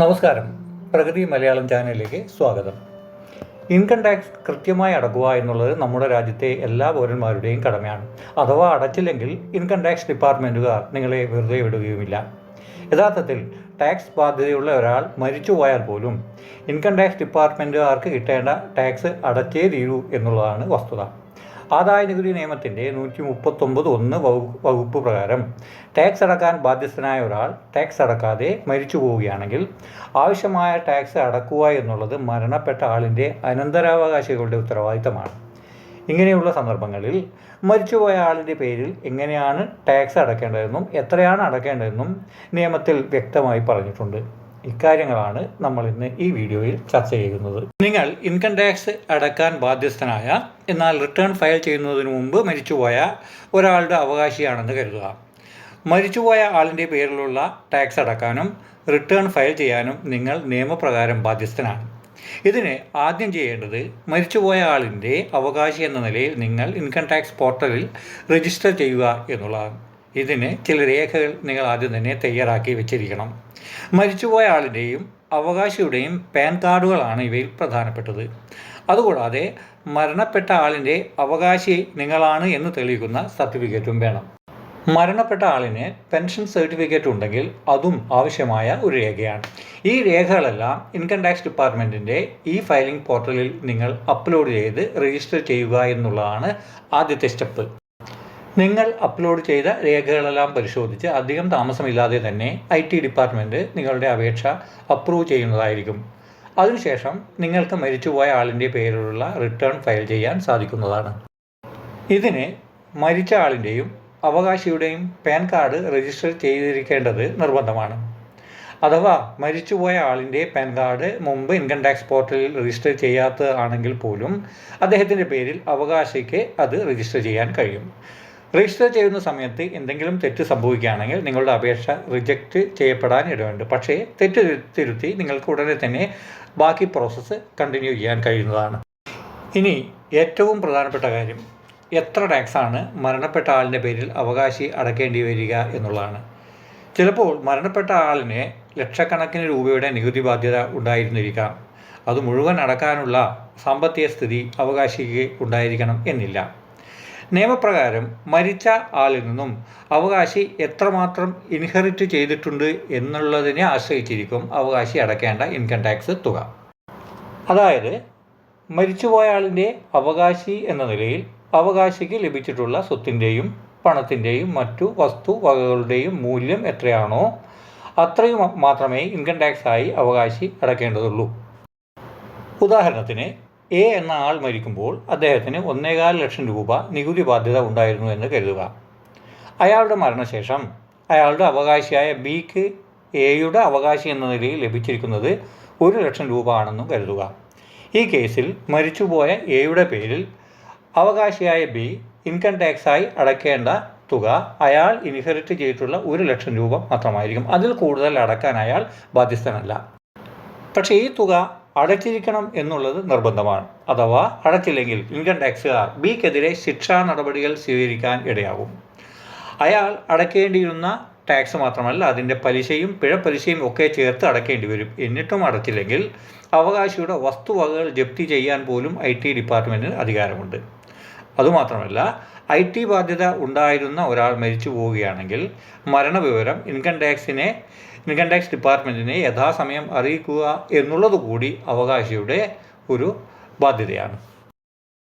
നമസ്കാരം. പ്രഗതി മലയാളം ചാനലിലേക്ക് സ്വാഗതം. ഇൻകം ടാക്സ് കൃത്യമായി അടക്കുക എന്നുള്ളത് നമ്മുടെ രാജ്യത്തെ എല്ലാ പൗരന്മാരുടെയും കടമയാണ്. അഥവാ അടച്ചില്ലെങ്കിൽ ഇൻകം ടാക്സ് ഡിപ്പാർട്ട്മെന്റുകാർ നിങ്ങളെ വെറുതെ വിടുകയുമില്ല. യഥാർത്ഥത്തിൽ ടാക്സ് ബാധ്യതയുള്ള ഒരാൾ മരിച്ചു പോയാൽ പോലും ഇൻകം ടാക്സ് ഡിപ്പാർട്ട്മെന്റുകാർക്ക് കിട്ടേണ്ട ടാക്സ് അടച്ചേ തീരൂ എന്നുള്ളതാണ് വസ്തുത. ആദായ നികുതി നിയമത്തിന്റെ നൂറ്റി മുപ്പത്തൊമ്പത് ഒന്ന് വകുപ്പ് പ്രകാരം ടാക്സ് അടക്കാൻ ബാധ്യസ്ഥനായ ഒരാൾ ടാക്സ് അടക്കാതെ മരിച്ചു പോവുകയാണെങ്കിൽ ആവശ്യമായ ടാക്സ് അടക്കുക എന്നുള്ളത് മരണപ്പെട്ട ആളിന്റെ അനന്തരാവകാശികളുടെ ഉത്തരവാദിത്തമാണ്. ഇങ്ങനെയുള്ള സന്ദർഭങ്ങളിൽ മരിച്ചുപോയ ആളിന്റെ പേരിൽ എങ്ങനെയാണ് ടാക്സ് അടക്കേണ്ടതെന്നും എത്രയാണ് അടക്കേണ്ടതെന്നും നിയമത്തിൽ വ്യക്തമായി പറഞ്ഞിട്ടുണ്ട്. ഇക്കാര്യങ്ങളാണ് നമ്മൾ ഇന്ന് ഈ വീഡിയോയിൽ ചർച്ച ചെയ്യുന്നത്. നിങ്ങൾ ഇൻകം ടാക്സ് അടക്കാൻ ബാധ്യസ്ഥനായ എന്നാൽ റിട്ടേൺ ഫയൽ ചെയ്യുന്നതിന് മുമ്പ് മരിച്ചുപോയ ഒരാളുടെ അവകാശിയാണെന്ന് കരുതുക. മരിച്ചുപോയ ആളിന്റെ പേരിലുള്ള ടാക്സ് അടക്കാനും റിട്ടേൺ ഫയൽ ചെയ്യാനും നിങ്ങൾ നിയമപ്രകാരം ബാധ്യസ്ഥനാണ്. ഇതിന് ആദ്യം ചെയ്യേണ്ടത് മരിച്ചുപോയ ആളിന്റെ അവകാശി എന്ന നിലയിൽ നിങ്ങൾ ഇൻകം ടാക്സ് പോർട്ടലിൽ രജിസ്റ്റർ ചെയ്യുക എന്നുള്ളതാണ്. ഇതിന് ചില രേഖകൾ നിങ്ങൾ ആദ്യം തന്നെ തയ്യാറാക്കി വെച്ചിരിക്കണം. മരിച്ചുപോയ ആളിന്റെയും അവകാശിയുടെയും പാൻ കാർഡുകളാണ് ഇവയിൽ പ്രധാനപ്പെട്ടത്. അതുകൂടാതെ മരണപ്പെട്ട ആളിന്റെ അവകാശി നിങ്ങളാണ് എന്ന് തെളിയിക്കുന്ന സർട്ടിഫിക്കറ്റും വേണം. മരണപ്പെട്ട ആളിന് പെൻഷൻ സർട്ടിഫിക്കറ്റ് ഉണ്ടെങ്കിൽ അതും ആവശ്യമായ ഒരു രേഖയാണ്. ഈ രേഖകളെല്ലാം ഇൻകം ടാക്സ് ഡിപ്പാർട്ട്മെന്റിന്റെ ഈ ഫയലിംഗ് പോർട്ടലിൽ നിങ്ങൾ അപ്ലോഡ് ചെയ്ത് രജിസ്റ്റർ ചെയ്യുക എന്നുള്ളതാണ് ആദ്യത്തെ സ്റ്റെപ്പ്. നിങ്ങൾ അപ്ലോഡ് ചെയ്ത രേഖകളെല്ലാം പരിശോധിച്ച് അധികം താമസമില്ലാതെ തന്നെ ഐ ടി ഡിപ്പാർട്ട്മെന്റ് നിങ്ങളുടെ അപേക്ഷ അപ്രൂവ് ചെയ്യുന്നതായിരിക്കും. അതിനുശേഷം നിങ്ങൾക്ക് മരിച്ചുപോയ ആളിന്റെ പേരിലുള്ള റിട്ടേൺ ഫയൽ ചെയ്യാൻ സാധിക്കുന്നതാണ്. ഇതിന് മരിച്ച ആളിന്റെയും അവകാശിയുടെയും പാൻ കാർഡ് രജിസ്റ്റർ ചെയ്തിരിക്കേണ്ടത് നിർബന്ധമാണ്. അഥവാ മരിച്ചുപോയ ആളിന്റെ പാൻ കാർഡ് മുമ്പ് ഇൻകം ടാക്സ് പോർട്ടലിൽ രജിസ്റ്റർ ചെയ്യാത്തതാണെങ്കിൽ പോലും അദ്ദേഹത്തിന്റെ പേരിൽ അവകാശിക്ക് അത് രജിസ്റ്റർ ചെയ്യാൻ കഴിയും. രജിസ്റ്റർ ചെയ്യുന്ന സമയത്ത് എന്തെങ്കിലും തെറ്റ് സംഭവിക്കുകയാണെങ്കിൽ നിങ്ങളുടെ അപേക്ഷ റിജക്റ്റ് ചെയ്യപ്പെടാൻ ഇടമുണ്ട് പക്ഷേ തെറ്റ് തിരുത്തി നിങ്ങൾക്ക് ഉടനെ തന്നെ ബാക്കി പ്രോസസ്സ് കണ്ടിന്യൂ ചെയ്യാൻ കഴിയുന്നതാണ്. ഇനി ഏറ്റവും പ്രധാനപ്പെട്ട കാര്യം എത്ര ടാക്സാണ് മരണപ്പെട്ട ആളിന്റെ പേരിൽ അവകാശി അടക്കേണ്ടി വരിക എന്നുള്ളതാണ്. ചിലപ്പോൾ മരണപ്പെട്ട ആളിന് ലക്ഷക്കണക്കിന് രൂപയുടെ നികുതി ബാധ്യത ഉണ്ടായിരുന്നിരിക്കാം. അത് മുഴുവൻ അടക്കാനുള്ള സാമ്പത്തിക സ്ഥിതി അവകാശിക്ക് ഉണ്ടായിരിക്കണം എന്നില്ല. നിയമപ്രകാരം മരിച്ച ആളിൽ നിന്നും അവകാശി എത്രമാത്രം ഇൻഹെറിറ്റ് ചെയ്തിട്ടുണ്ട് എന്നുള്ളതിനെ ആശ്രയിച്ചിരിക്കും അവകാശി അടയ്ക്കേണ്ട ഇൻകം ടാക്സ് തുക. അതായത് മരിച്ചുപോയ ആളിന്റെ അവകാശി എന്ന നിലയിൽ അവകാശിക്ക് ലഭിച്ചിട്ടുള്ള സ്വത്തിന്റെയും പണത്തിന്റെയും മറ്റു വസ്തു വകകളുടെയും മൂല്യം എത്രയാണോ അത്രയും മാത്രമേ ഇൻകം ടാക്സ് ആയി അവകാശി അടക്കേണ്ടതുള്ളൂ ഉദാഹരണത്തിന് എ എന്ന ആൾ മരിക്കുമ്പോൾ അദ്ദേഹത്തിന് ഒന്നേകാൽ ലക്ഷം രൂപ നികുതി ബാധ്യത ഉണ്ടായിരുന്നു എന്ന് കരുതുക. അയാളുടെ മരണശേഷം അയാളുടെ അവകാശിയായ ബിക്ക് എയുടെ അവകാശി എന്ന നിലയിൽ ലഭിച്ചിരിക്കുന്നത് ഒരു ലക്ഷം രൂപ ആണെന്നും കരുതുക. ഈ കേസിൽ മരിച്ചുപോയ എയുടെ പേരിൽ അവകാശിയായ ബി ഇൻകം ടാക്സായി അടയ്ക്കേണ്ട തുക അയാൾ ഇൻഹെറിറ്റ് ചെയ്തിട്ടുള്ള ഒരു ലക്ഷം രൂപ മാത്രമായിരിക്കും. അതിൽ കൂടുതൽ അടക്കാൻ അയാൾ ബാധ്യസ്ഥനല്ല. പക്ഷേ ഈ തുക അടച്ചിരിക്കണം എന്നുള്ളത് നിർബന്ധമാണ്. അഥവാ അടച്ചില്ലെങ്കിൽ ഇൻകം ടാക്സുകാർ ബിക്കെതിരെ ശിക്ഷാ നടപടികൾ സ്വീകരിക്കാൻ ഇടയാകും. അയാൾ അടയ്ക്കേണ്ടിയിരുന്ന ടാക്സ് മാത്രമല്ല അതിന്റെ പലിശയും പിഴപ്പലിശയും ഒക്കെ ചേർത്ത് അടയ്ക്കേണ്ടി വരും. എന്നിട്ടും അടച്ചില്ലെങ്കിൽ അവകാശിയുടെ വസ്തുവകകൾ ജപ്തി ചെയ്യാൻ പോലും ഐ ടി ഡിപ്പാർട്ട്മെന്റിന് അധികാരമുണ്ട്. അതുമാത്രമല്ല ഐ ടി ബാധ്യത ഉണ്ടായിരുന്ന ഒരാൾ മരിച്ചു പോവുകയാണെങ്കിൽ മരണവിവരം ഇൻകം ടാക്സിനെ ഇൻകം ടാക്സ് ഡിപ്പാർട്ട്മെന്റിനെ യഥാസമയം അറിയിക്കുക എന്നുള്ളത് കൂടി അവകാശിയുടെ ഒരു ബാധ്യതയാണ്.